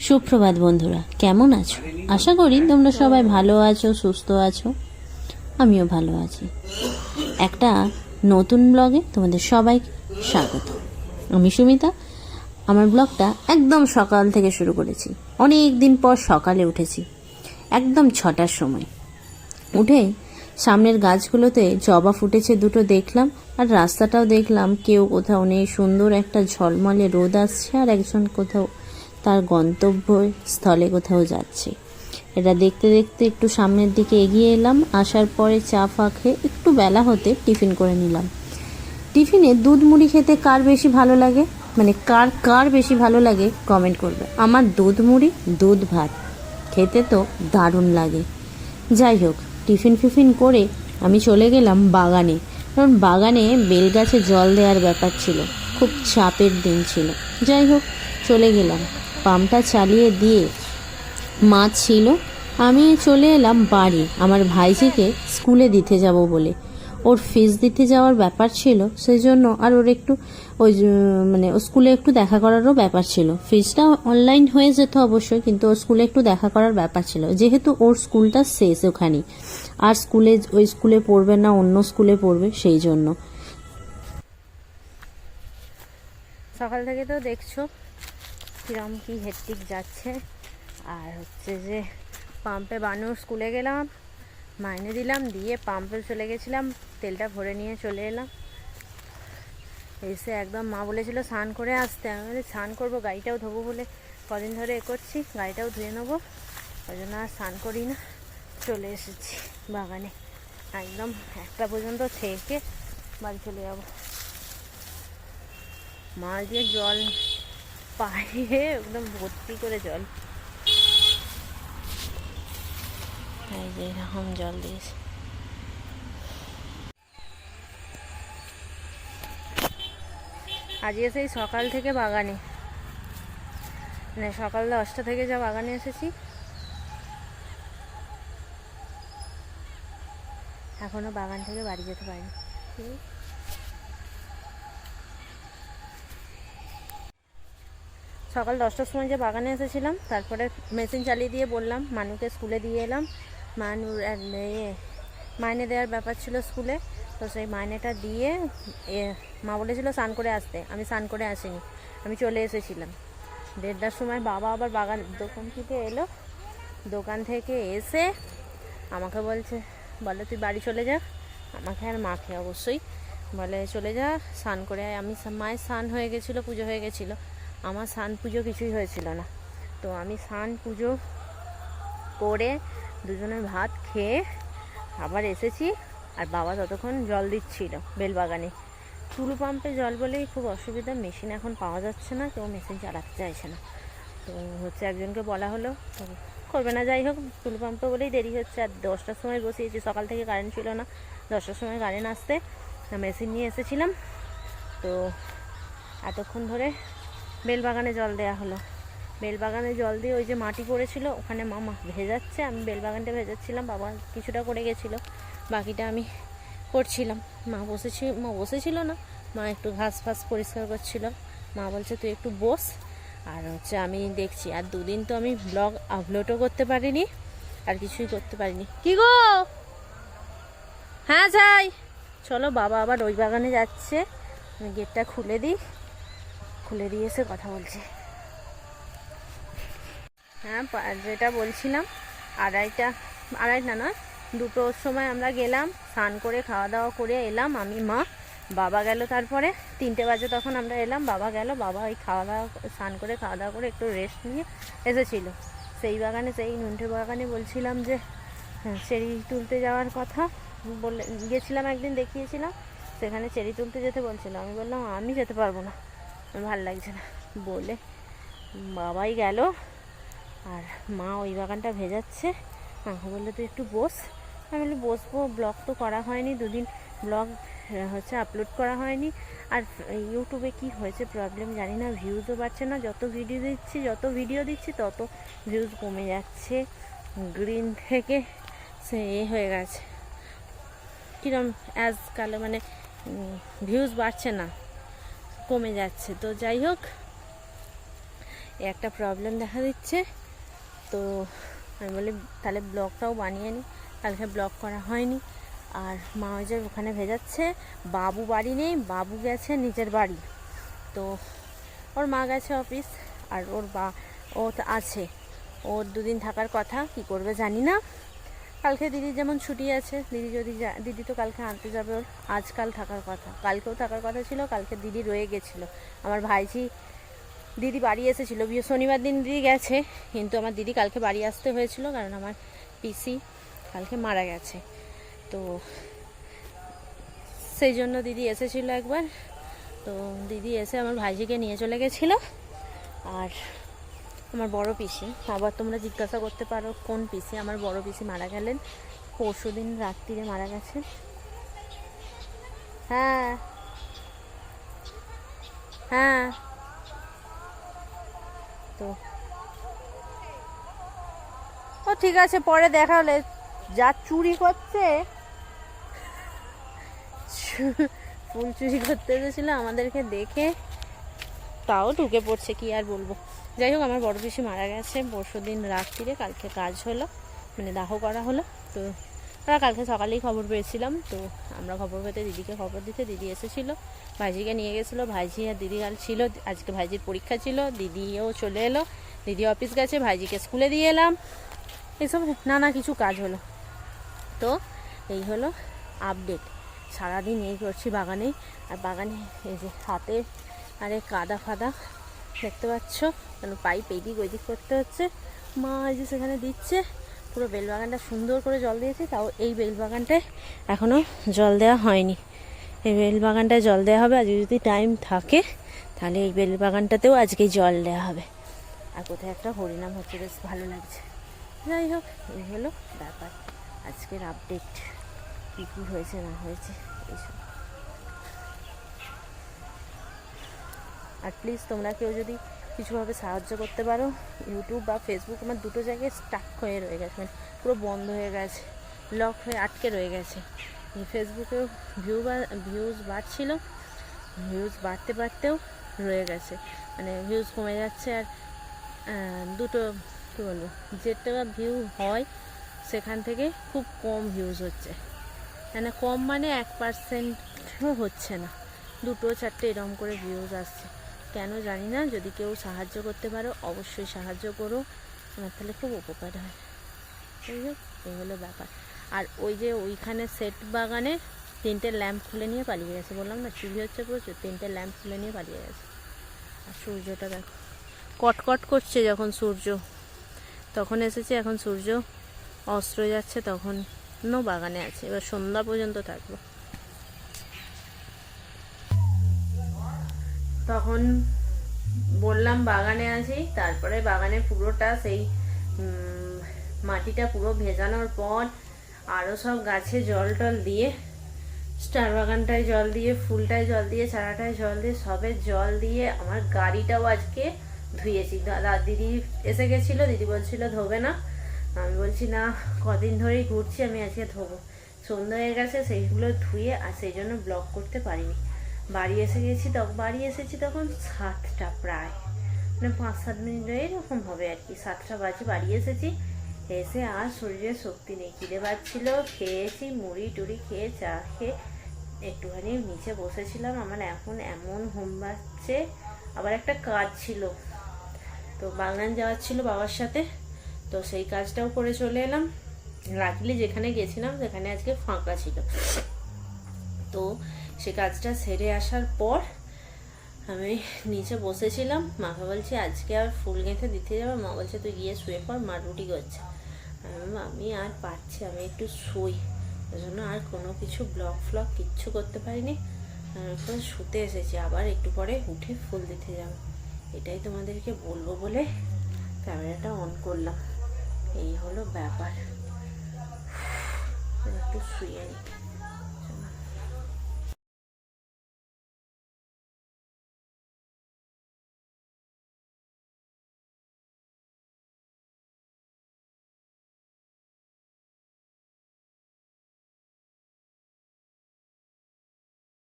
সুপ্রভাত বন্ধুরা, কেমন আছো? আশা করি তোমরা সবাই ভালো আছো, সুস্থ আছো। আমিও ভালো আছি। একটা নতুন ব্লগে তোমাদের সবাইকে স্বাগত। আমি সুমিতা। আমার ব্লগটা একদম সকাল থেকে শুরু করেছি। অনেক দিন পর সকালে উঠেছি। একদম ছটার সময়। উঠে সামনের গাছগুলোতে জবা ফুটেছে দুটো দেখলাম, আর রাস্তাটাও দেখলাম কেউ কোথাও নেই। সুন্দর একটা ঝলমলে রোদ আসছে, আর একজন কোথাও তার গন্তব্য স্থলে কোথাও যাচ্ছে। এটা দেখতে দেখতে একটু সামনের দিকে এগিয়ে এলাম, আসার পরে চা ফা খেয়ে একটু বেলা হতে টিফিন করে নিলাম। টিফিনে দুধ মুড়ি খেতে কার বেশি ভালো লাগে? মানে কার কার বেশি ভালো লাগে? কমেন্ট করবে। আমার দুধ মুড়ি, দুধ ভাত, খেতে তো দারুণ লাগে। যাই হোক, টিফিন ফিফিন করে আমি চলে গেলাম বাগানে। কারণ বাগানে বেলগাছে জল দেওয়ার ব্যাপার ছিল, খুব চাপের দিন ছিল। যাই হোক, চলে গেলাম। পাম্পটা চালিয়ে দিয়ে মাছ ছিল, আমি চলে এলাম বাড়ি। আমার ভাইজিকে স্কুলে দিতে যাব বলে। ওর ফিস দিতে যাওয়ার ব্যাপার ছিল সেই জন্য আর ওর একটু ওই মানে ও স্কুলে একটু দেখা করারও ব্যাপার ছিল। ফিসটা অনলাইন হয়ে যেত অবশ্যই, কিন্তু ওর স্কুলে একটু দেখা করার ব্যাপার ছিল। যেহেতু ওর স্কুলটা শেষ ওখানেই। আর স্কুলে, ওই স্কুলে পড়বে না, অন্য স্কুলে পড়বে, সেই জন্য। সকাল থেকে তো দেখছ কিরম কি হেট্টিক যাচ্ছে। আর হচ্ছে যে পাম্পে বানুর স্কুলে গেলাম, মাইনে দিলাম, দিয়ে পাম্পে চলে গেছিলাম, তেলটা ভরে নিয়ে চলে এলাম। এসে একদম মা বলেছিল, স্নান করে আসতে। আমি বলি, স্নান করব, গাড়িটাও ধোবো বলে কদিন ধরে এ করছি, গাড়িটাও ধুয়ে নেব। ওই জন্য আর স্নান করি না, চলে এসেছি বাগানে। একদম একটা পর্যন্ত থেকে বাড়ি চলে যাব। মাল দিয়ে জল পায়ে একদম ভর্তি করে জল। এই যে এরকম জল দিয়েছে। আজকে সেই সকাল থেকে বাগানে। মানে সকাল দশটা থেকে যা বাগানে এসেছি। এখনও বাগান থেকে বাড়ি যেতে পারিনি। সকাল দশটার সময় যে বাগানে এসেছিলাম, তারপরে মেশিন চালিয়ে দিয়ে বললাম, মানুকে স্কুলে দিয়ে এলাম। মানুর ইয়ে মাইনে দেওয়ার ব্যাপার ছিল স্কুলে, তো সেই মাইনেটা দিয়ে মা বলেছিল স্নান করে আসতে। আমি স্নান করে আসিনি, আমি চলে এসেছিলাম। দেড়টার সময় বাবা আবার বাগান, দোকান থেকে এলো। দোকান থেকে এসে আমাকে বলছে, বলে, তুই বাড়ি চলে যা। আমাকে আর মাকে অবশ্যই বলে, চলে যা, স্নান করে। আমি মায়ের স্নান হয়ে গেছিল, পুজো হয়ে গেছিল। আমার স্নান পুজো কিছুই হয়েছিল না। তো আমি স্নান পুজো করে দুজনে ভাত খেয়ে আবার এসেছি আর বাবা ততক্ষণ জল দিচ্ছিল বেলবাগানে। টুলু পাম্পে জল বলেই খুব অসুবিধা, মেশিন এখন পাওয়া যাচ্ছে না, কেউ মেশিন চালাতে চাইছে না। তো হচ্ছে একজনকে বলা হলো, করবে না, যাই হোক টুলু পাম্পে বলেই দেরি হচ্ছে। আর দশটার সময় বসিয়েছি, সকাল থেকে কারেন্ট ছিল না, দশটার সময় কারেন্ট আসতে মেশিন নিয়ে এসেছিলাম। তো এতক্ষণ ধরে বেলবাগানে জল দেওয়া হলো। বেলবাগানে জল দিয়ে ওই যে মাটি পড়েছিল, ওখানে মামা ভেজাচ্ছে, আমি বেলবাগানটা ভেজাচ্ছিলাম, বাবা কিছুটা করে গেছিল, বাকিটা আমি করছিলাম। মা বসেছি, মা বসেছিল না, মা একটু ঘাস ফাস পরিষ্কার করছিল। মা বলছে, তুই একটু বস। আর হচ্ছে আমি দেখছি, আর দুদিন তো আমি ব্লগ আপলোডও করতে পারিনি, আর কিছুই করতে পারিনি। কি গো? হ্যাঁ যাই। চলো, বাবা আবার ওই বাগানে যাচ্ছে। গেটটা খুলে দিই। খুলে দিয়ে এসে কথা বলছি। হ্যাঁ যেটা বলছিলাম আড়াইটা আড়াইটা না দুটোর সময় আমরা গেলাম স্নান করে খাওয়া দাওয়া করে এলাম আমি মা বাবা গেল তারপরে তিনটে বাজে তখন আমরা এলাম বাবা গেল বাবা ওই খাওয়া দাওয়া স্নান করে খাওয়া দাওয়া করে একটু রেস্ট নিয়ে এসেছিল। সেই বাগানে সেই নুনটে বাগানে বলছিলাম যে হ্যাঁ, চেরি তুলতে যাওয়ার কথা বলে গেছিলাম একদিন দেখিয়েছিলাম সেখানে চেরি তুলতে যেতে বলছিল। আমি বললাম আমি যেতে পারব না। ভালো লাগছে না। বলে বাবাই গেল আর মা ওই বাগানটা ভেজাচ্ছে। মাকে বলল, তুই একটু বস। আমি বলি বসবো ব্লগ তো করা হয়নি, দুদিন ব্লগ হচ্ছে আপলোড করা হয়নি। আর ইউটিউবে কি হয়েছে প্রবলেম জানি না ভিউজও পাচ্ছে না, যত ভিডিও দিচ্ছি, যত ভিডিও দিচ্ছি, তত ভিউজ কমে যাচ্ছে। গ্রিন থেকে সে এ হয়ে গেছে। কিরম অ্যাজ কালে মানে ভিউজ বাড়ছে না। কমে যাচ্ছে। তো যাই হোক একটা প্রবলেম দেখা দিচ্ছে। তো আমি বলি, তাহলে ব্লগটাও বানিয়ে নিই কালকে ব্লগ করা হয়নি। আর মা ওই যে ওখানে ভেজাচ্ছে। বাবু বাড়ি নেই, বাবু গেছে নিজের বাড়ি। তো ওর মা গেছে অফিস আর ওর বা, ও আছে। ওর দুদিন থাকার কথা, কি করবে জানি না। কালকে দিদির যেমন ছুটি আছে, দিদি যদি দিদি তো কালকে আনতে যাবে ওর, আজকাল থাকার কথা। কালকেও থাকার কথা ছিল, কালকে দিদি রয়ে গেছিল। আমার ভাইঝি দিদি বাড়ি এসেছিল বিয়ে শনিবার দিন দিদি গেছে, কিন্তু আমার দিদি কালকে বাড়ি আসতে হয়েছিল, কারণ আমার পিসি কালকে মারা গেছে। তো সেই জন্য দিদি এসেছিল একবার। তো দিদি এসে আমার ভাইজিকে নিয়ে চলে গেছিল। আর আমার বড় পিসি। আবার তোমরা জিজ্ঞাসা করতে পারো, কোন পিসি? আমার বড় পিসি মারা গেলেন। পরশু দিন রাত্রিরে মারা গেছেন হ্যাঁ। হ্যাঁ। তো। ও ঠিক আছে, পরে দেখা হলে। যা চুরি করছে, ফুল চুরি করতে এসেছিল আমাদেরকে দেখে, তাও ঢুকে পড়ছে, কি আর বলব? যাই হোক, আমার বড় পিসি মারা গেছে। পরশু দিন রাত্রিরে কালকে কাজ হলো মানে দাহ করা হলো। তো আমরা কালকে সকালেই খবর পেয়েছিলাম। তো আমরা খবর পেতে দিদিকে খবর দিতে, দিদি এসেছিল। ভাইজিকে নিয়ে গেছিল। ভাইজি আর দিদি কাল ছিল, আজকে ভাইজির পরীক্ষা ছিল। দিদিও চলে এলো। দিদি অফিস গেছে, ভাইজিকে স্কুলে দিয়ে এলাম। এসব নানা কিছু কাজ হলো। তো এই হলো আপডেট। সারাদিন এই করছি বাগানে আর বাগানে এই যে হাতে আরে কাদা ফাদা দেখতে পাচ্ছ? কেন পাইপ এদিক ওইদিক করতে হচ্ছে। মা যে সেখানে দিচ্ছে, পুরো বেলবাগানটা সুন্দর করে জল দিয়েছে, তাও এই বেলবাগানটায় এখনও জল দেওয়া হয়নি। এই বেলবাগানটায় জল দেওয়া হবে আজকে যদি টাইম থাকে, তাহলে এই বেলবাগানটাতেও আজকেই জল দেওয়া হবে। আর কোথায় একটা হরিনাম হচ্ছে, বেশ ভালো লাগছে। যাই হোক, এই হলো ব্যাপার। আজকের আপডেট কী কী হয়েছে, না হয়েছে, এইসব। আর প্লিজ তোমরা কেউ যদি কিছুভাবে সাহায্য করতে পারো ইউটিউব বা ফেসবুক আমার দুটো জায়গায় স্টাক হয়ে রয়ে গেছে মানে পুরো বন্ধ হয়ে গেছে লক হয়ে আটকে রয়ে গেছে। ফেসবুকেও ভিউ বা ভিউজ বাড়ছিল ভিউজ বাড়তে বাড়তেও রয়ে গেছে। মানে ভিউজ কমে যাচ্ছে আর দুটো, কী বলব, যেটা ভিউ হয় সেখান থেকে খুব কম ভিউজ হচ্ছে। মানে কম মানে এক পার্সেন্টও হচ্ছে না। দুটো চারটে এরকম করে ভিউজ আসছে। কেন জানি না, যদি কেউ সাহায্য করতে পারো, অবশ্যই সাহায্য করো। আমার তাহলে খুব উপকার হয়। এই হোক, এই হলো ব্যাপার। আর ওই যে ওইখানে সেট বাগানে তিনটে ল্যাম্প খুলে নিয়ে পালিয়ে গেছে। বললাম না চুরি হচ্ছে প্রচুর, তিনটে ল্যাম্প খুলে নিয়ে পালিয়ে গেছে। আর সূর্যটা দেখো, কটকট করছে যখন সূর্য। তখন এসেছে, এখন সূর্য অস্ত্র যাচ্ছে, তখনও বাগানে আছে। এবার সন্ধ্যা পর্যন্ত থাকব। তখন বললাম বাগানে আছি, তারপরে বাগানে পুরোটা সেই মাটিটা পুরো ভেজানোর পর আরও সব গাছে জল টল দিয়ে, স্টার বাগানটায় জল দিয়ে, ফুলটায় জল দিয়ে, চারাটায় জল দিয়ে, সবে জল দিয়ে আমার গাড়িটাও আজকে ধুয়েছি। দাদা দিদি এসে গেছিল, দিদি বলছিল, ধোবে না। আমি বলছি, না, কদিন ধরেই ঘুরছি, আমি আজকে ধোবো। সন্ধ্যা হয়ে গেছে, সেইগুলো ধুয়ে আর সেই জন্য ব্লক করতে পারিনি। বাড়ি এসে গেছি তখন বাড়ি এসেছি তখন সাতটা প্রায়। মানে পাঁচ, সাত মিনিট এরকম হবে আর কি। সাতটা বাজে বাড়ি এসেছি। এসে আর শরীরে শক্তি নেই। খিদে পাচ্ছিল, খেয়েছি, মুড়ি টুড়ি খেয়ে চা খেয়ে একটুখানি নিচে বসেছিলাম। আমার এখন এমন হোম পাচ্ছে। আবার একটা কাজ ছিল। তো বাগান যাওয়ার ছিল বাবার সাথে। তো সেই কাজটাও করে চলে এলাম। লাকিলি যেখানে গেছিলাম, সেখানে আজকে ফাঁকা ছিল। তো সে কাজটা সেরে আসার পর আমি নিচে বসেছিলাম। মাকে বলছি, আজকে আর ফুল গেঁথে দিতে যাব? মা বলছে, তুই গিয়ে শুয়ে পর মা রুটি করছে। আমি আর পারছি আমি একটু শুই। ওই জন্য আর কোনো কিছু ব্লগ ফ্লগ কিচ্ছু করতে পারিনি। আমি শুতে এসেছি, আবার একটু পরে উঠে ফুল দিতে যাব। এটাই তোমাদেরকে বলব বলে ক্যামেরাটা অন করলাম। এই হলো ব্যাপার। একটু শুয়ে নিই।